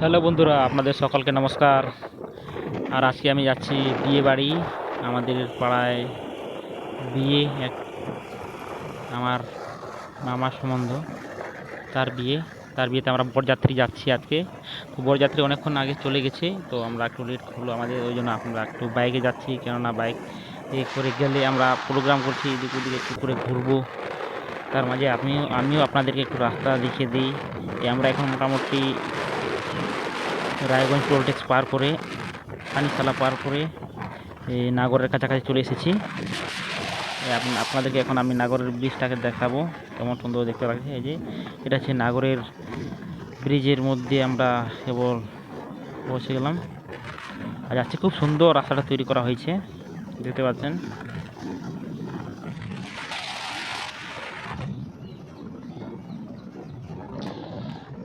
Hello বন্ধুরা, আপনাদের সকলকে নমস্কার। আর আজকে আমি যাচ্ছি বিয়ে বাড়ি। আমাদের পাড়ায় বিয়ে এক আমার মামার সম্বন্ধ, তার বিয়ে। তার বিয়েতে আমরা বরযাত্রী যাচ্ছি আজকে। তো বরযাত্রী অনেকক্ষণ আগে চলে গেছে, তো আমরা একটু লেট হলো আমাদের, ওই জন্য আমরা একটু বাইকে যাচ্ছি। কেননা বাইক এ করে গেলে আমরা প্রোগ্রাম করছি, এদিক ওদিক একটু করে ঘুরবো। তার মাঝে আমিও আমিও আপনাদেরকে একটু রাস্তা দেখিয়ে দিই। আমরা এখন মোটামুটি রায়গঞ্জ টোল ট্যাক্স পার করে পানিশালা পার করে নাগরের কাছাকাছি চলে এসেছি। আপ- আপনাদেরকে এখন আমি নাগরের ব্রিজটাকে দেখাবো। কেমন সুন্দর দেখতে লাগছে, এই যে, এটা হচ্ছে নাগরের ব্রিজের মধ্যে আমরা কেবল পৌঁছে গেলাম। আর যাচ্ছে, খুব সুন্দর রাস্তাটা তৈরি করা হয়েছে, দেখতে পাচ্ছেন।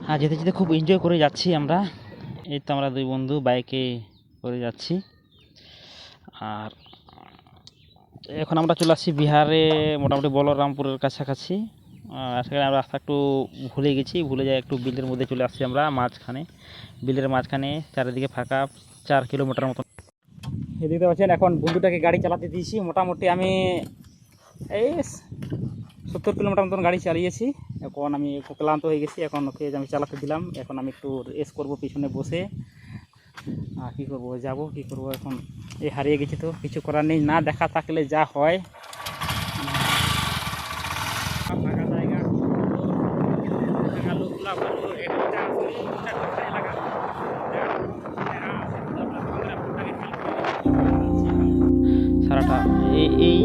হ্যাঁ যেতে যেতে খুব এনজয় করে যাচ্ছি আমরা। এই তো আমরা দুই বন্ধু বাইকে করে যাচ্ছি। আর এখন আমরা চলে আসছি বিহারে, মোটামুটি বলরামপুরের কাছাকাছি। সেখানে আমরা রাস্তা একটু ভুলে গেছি, ভুলে যাই একটু বিলের মধ্যে চলে আসছি আমরা, মাঝখানে। বিলের মাঝখানে চারিদিকে ফাঁকা চার কিলোমিটার মতন। দেখতে পাচ্ছেন, এখন বন্ধুটাকে গাড়ি চালাতে দিয়েছি। মোটামুটি আমি, এই সত্তর কিলোমিটার মতন গাড়ি চালিয়েছি। এখন আমি একটু ক্লান্ত হয়ে গেছি। এখন ওকে আমি চালাতে দিলাম। এখন আমি একটু রেস করব পিছনে বসে। আর কী করব? যাব, কী করব? এখন এই হারিয়ে গেছি তো। কিছু করার নেই। না দেখা থাকলে যা হয়।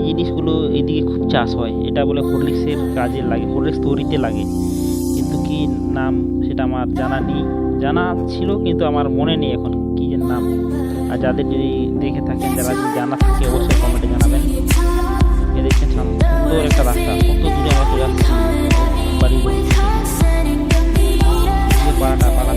জিনিসগুলো এদিকে খুব চাষ হয়। এটা বলে হরলিক্সের কাজে লাগে হরলিক্স তৈরিতে লাগে। কিন্তু কি নাম সেটা আমার জানা নেই। জানা ছিল কিন্তু আমার মনে নেই এখন কি নাম। আর যাদের যদি দেখে থাকেন, যারা জানা থাকে, অবশ্যই কমেন্টে জানাবেন। এ দেখছেন সুন্দর একটা রাস্তা, কত দূরে পাড়াটা পাড়া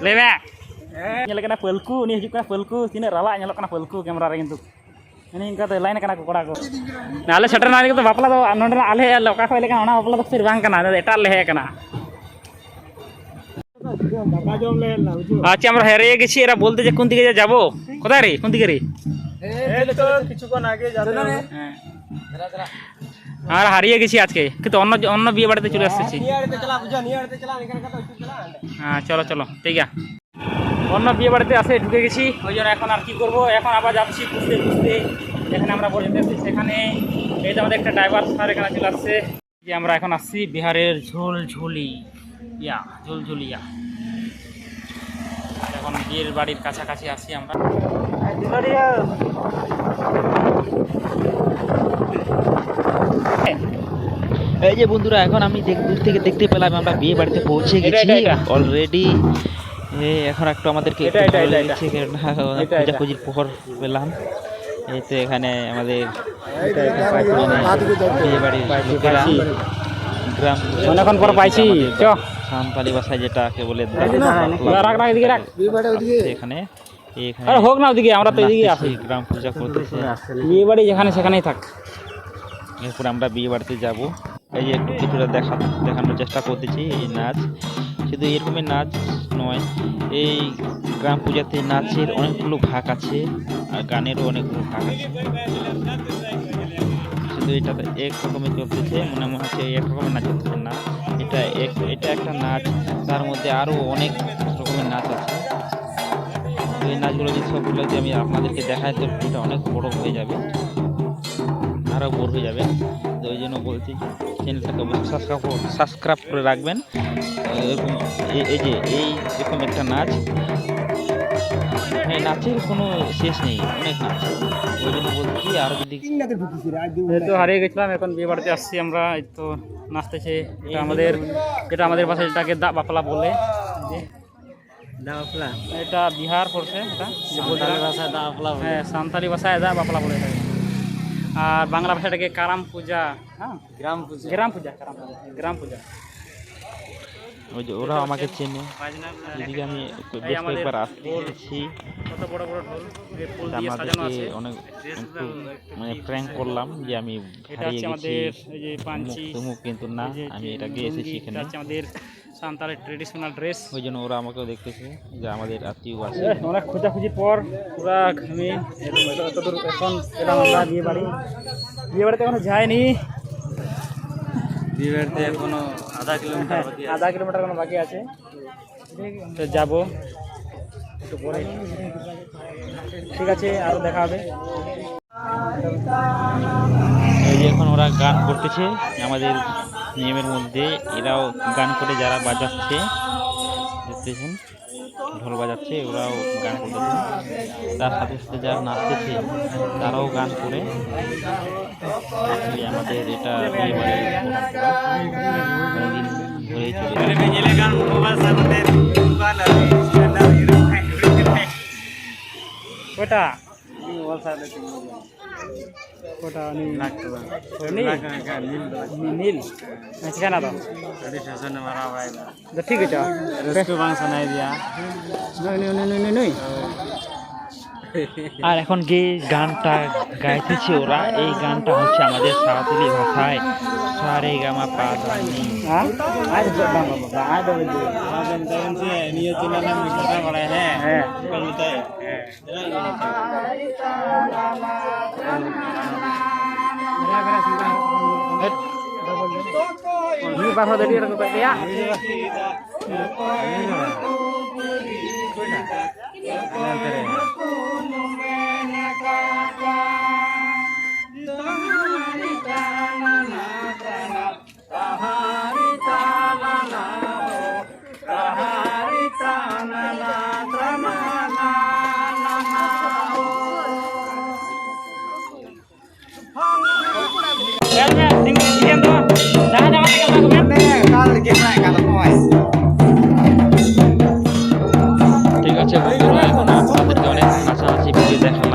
Lebe. Nyala kena pelku, ni hijau kena pelku, sini rala nyala kena pelku kamera re কিন্তু ini ingka te lain kena kokoda ko na ale setter na ni to bapla do nonde ale loka ko ile kana ona bapla do sir bang kana eta lehe kana আচ্ছা আমরা হেরিয়ে গেছি এরা বলতে যে কোন দিকে যাব কোথায় রে কোন দিকে রে কিছুক্ষণ আগে যাবে হ্যাঁ। আমরা হারিয়ে গেছি আজকে। কিন্তু অন্য অন্য বিয়ে বাড়িতে চলে আসতেছি হ্যাঁ চলো চলো ঠিক আছে। অন্য বিয়ে বাড়িতে আসে ঢুকে গেছি। ওই জন্য এখন আর কি করব? এখন আবার যাচ্ছি বুঝতে বুঝতে যেখানে আমরা বলতে আসছি সেখানে। এই যে আমাদের একটা ড্রাইভার স্যার এখানে চলে আসছে। যে আমরা এখন আসছি বিহারের ঝোলঝুলি। ইয়া ঝোলঝুলিয়া এখন বিয়ের বাড়ির কাছাকাছি আসি আমরা। এই যে বন্ধুরা এখন আমি দেখ- দূর থেকে দেখতে পেলাম আমরা বিয়ে বাড়িতে পৌঁছে গেছি। অলরেডি এখন একটু আমাদেরকে। খোঁজাখুঁজির পর পেলাম। এই তো এখানে আমাদের বিয়ে বাড়ির লোকেরা। গ্রাম অনেকক্ষণ পর পাইছি। চ। সান্তালি ভাষায় যেটাকে বলে রাখ রাখ এদিকে এখানে। এখানে হোক না ওদিকে আমরা তো এদিকে আসি গ্রাম পূজা করতেছে। বিয়ে বাড়ি যেখানে সেখানেই থাক। এরপর আমরা বিয়ে বাড়িতে যাব। এই যে একটু কিছুটা দেখা, দেখানোর চেষ্টা করতেছি, এই নাচ। শুধু এরকমই নাচ নয়, এই গ্রাম পূজাতে নাচের অনেকগুলো ভাগ আছে, আর গানেরও অনেকগুলো ভাগ আছে। শুধু এটা এক রকমের চলতেছে, মনে মনে হচ্ছে এক রকমের নাচ চলতেছে না। এটা এক, এটা একটা নাচ, তার মধ্যে আরও অনেক রকমের নাচ আছে। এই নাচগুলো যদি সবগুলো যদি আমি আপনাদেরকে দেখাই, তো এটা অনেক বড় হয়ে যাবে। আরও বোর হয়ে যাবে। তো ওই জন্য বলছি চ্যানেলটাকে অবশ্যই সাবস্ক্রাইব সাবস্ক্রাইব করে রাখবেন। এরকম এই যে এই এরকম একটা নাচ মানে নাচের কোনো শেষ নেই অনেক নাচ। ওই জন্য বলছি আরও যদি তো হারিয়ে গেছিলাম এখন বিয়ে বাড়িতে আসছি আমরা এই তো নাচতেছে। এটা আমাদের যেটা আমাদের ভাষায় যেটাকে দা বাপলা বলে। যে এটা বিহার পড়ছে এটা যে বলছিলাম। হ্যাঁ সান্তালি ভাষায় দা বাপলা বলে থাকে আর বাংলা ভাষাটাকে কারাম পূজা হ্যাঁ? গ্রাম পূজা। গ্রাম পূজা গ্রাম পূজা গ্রাম পূজা। ওই যে ওরাও আমাকে চেনে। এদিকে আমি বেশ কয়েকবার সাজানো আমাদেরকে অনেক মানে প্র্যাঙ্ক করলাম যে আমি এটা হারিয়ে গেছি। কিন্তু না আমি যে এটাকে এসেছি এখানে। আমাদের সান্তালের ট্রেডিশনাল ড্রেস ওই জন্য ওরা আমাকেও দেখতেছে যে আমাদের আত্মীয় আছে। অনেক খোঁজাখুঁজির পর পুরা ঘামে এত দূর এখন এলাম আমরা বিয়ে বাড়ি বিয়ে বাড়িতে এখনও যায়নি। বিয়ে বাড়িতে এখনও আধা কিলোমিটার বাকি আছে। আধা কিলোমিটার কোনো বাকি আছে। তো যাব। একটু পরে। ঠিক আছে আরও দেখা হবে। এই যে এখন ওরা গান করতেছে আমাদের নিয়মের মধ্যে এরাও গান করে যারা বাজাচ্ছে দেখতেছেন ঢোল বাজাচ্ছে ওরাও গান করতেছে। তার সাথে সাথে যারা নাচতেছে তারাও গান করে। আমাদের এটা ধরেই চলে ওটা? ওটা নীল। নীল ঠিকানা তো ঠিক আছে। নই আর এখন যে গানটা গাইতেছে ওরা এই গানটা হচ্ছে আমাদের সাঁওতালি ভাষায় সারে গামা পা ধা নি। হ্যাঁ? আজ বাবা বাবা আজ নিয়ে নাম কথা বলে হ্যাঁ। ini bahasa tadi orang kepada ya ね、この、この、ね、78、90前半。